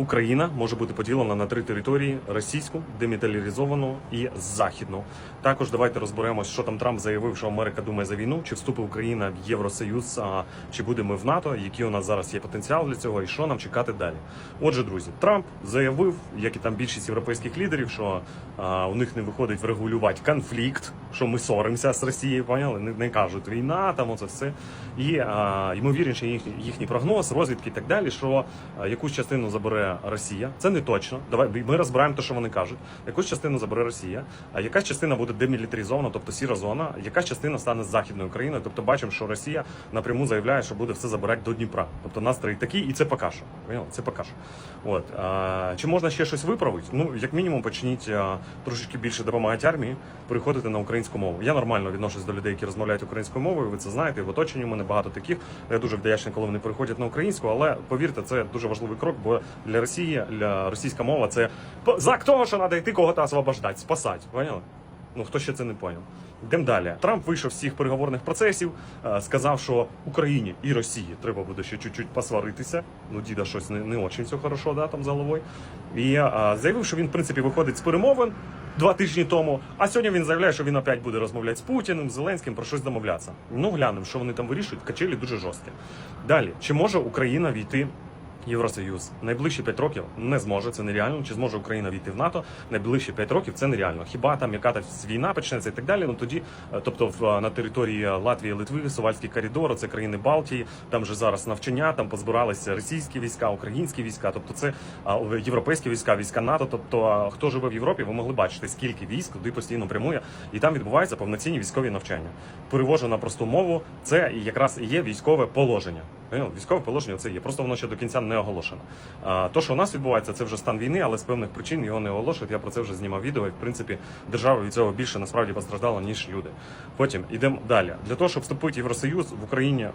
Україна може бути поділена на три території: російську, демілітаризовану і західну. Також давайте розберемось, що там Трамп заявив, що Америка думає за війну, чи вступить Україна в Євросоюз, а чи буде ми в НАТО, який у нас зараз є потенціал для цього, і що нам чекати далі. Отже, друзі, Трамп заявив, як і там більшість європейських лідерів, що а, у них не виходить врегулювати конфлікт, що ми соримося з Росією, поняли? Не, не кажуть війна, там оце все. І а, ймовірніше їхній, їхній прогноз, розвідки і так далі, що а, якусь частину забере Росія. Це не точно. Давай ми розбираємо те, що вони кажуть. Якусь частину забере Росія, а якась частина буде демілітаризована, тобто сіра зона, якась частина стане західною Україною. Тобто бачимо, що Росія напряму заявляє, що буде все забирати до Дніпра. Тобто настрій такий, і це. Поняли? Це поки що. От а, чи можна ще щось виправити? Ну як мінімум, почніть а, трошечки більше допомагати армії, переходити на українську мову. Я нормально відношусь до людей, які розмовляють українською мовою. Ви це знаєте. В оточенні у мене багато таких. Я дуже вдячний, коли вони переходять на українську, але повірте, це дуже важливий крок, бо для Росії, для російська мова це знак того, що треба йти кого-то освобождати, спасати. Поняли? Ну хто ще це не поняв? Йдемо далі. Трамп вийшов з всіх переговорних процесів, е, сказав, що Україні і Росії треба буде ще чуть-чуть посваритися. Ну, діда щось не, не очень все хорошо, да, там з головою. І е, заявив, що він, в принципі, виходить з перемовин два тижні тому. А сьогодні він заявляє, що він опять буде розмовляти з Путіним, з Зеленським про щось домовлятися. Ну, глянемо, що вони там вирішують. Качелі дуже жорсткі. Далі, чи може Україна війти? Євросоюз найближчі 5 років не зможе, це нереально. Чи зможе Україна війти в НАТО? Найближчі 5 років це нереально. Хіба там яка та війна почнеться і так далі? Ну тоді, е, тобто, в на території Латвії, Литви, Сувальський коридор, це країни Балтії. Там же зараз навчання, там позбиралися російські війська, українські війська. Тобто, це європейські війська, війська НАТО. Тобто, хто живе в Європі, ви могли бачити, скільки військ туди постійно прямує, і там відбуваються повноцінні військові навчання. Перевожу на просту мову. Це якраз і є військове положення. Поняли? Військове положення це є. Просто воно ще до кінця не оголошено. А то, що у нас відбувається, це вже стан війни, але з певних причин його не оголошують. Я про це вже знімав відео. І в принципі держава від цього більше насправді постраждала, ніж люди. Потім йдемо далі. Для того, щоб вступити в Євросоюз, в Україні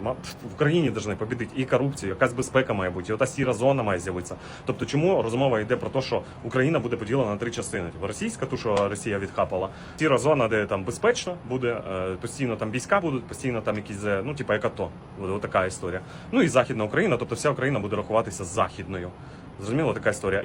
в Україні повинні побідити і корупцію, якась безпека має бути, і ота сіра зона має з'явитися. Тобто, чому розмова йде про те, що Україна буде поділена на три частини: російська, ту, що Росія відхапала, сіра зона, де там безпечно буде, е, постійно там війська будуть, постійно там якісь е, ну, типа як АТО. Буде отака історія. Ну і Західна Україна, тобто вся Україна буде рахуватися західною. Зрозуміло, така історія.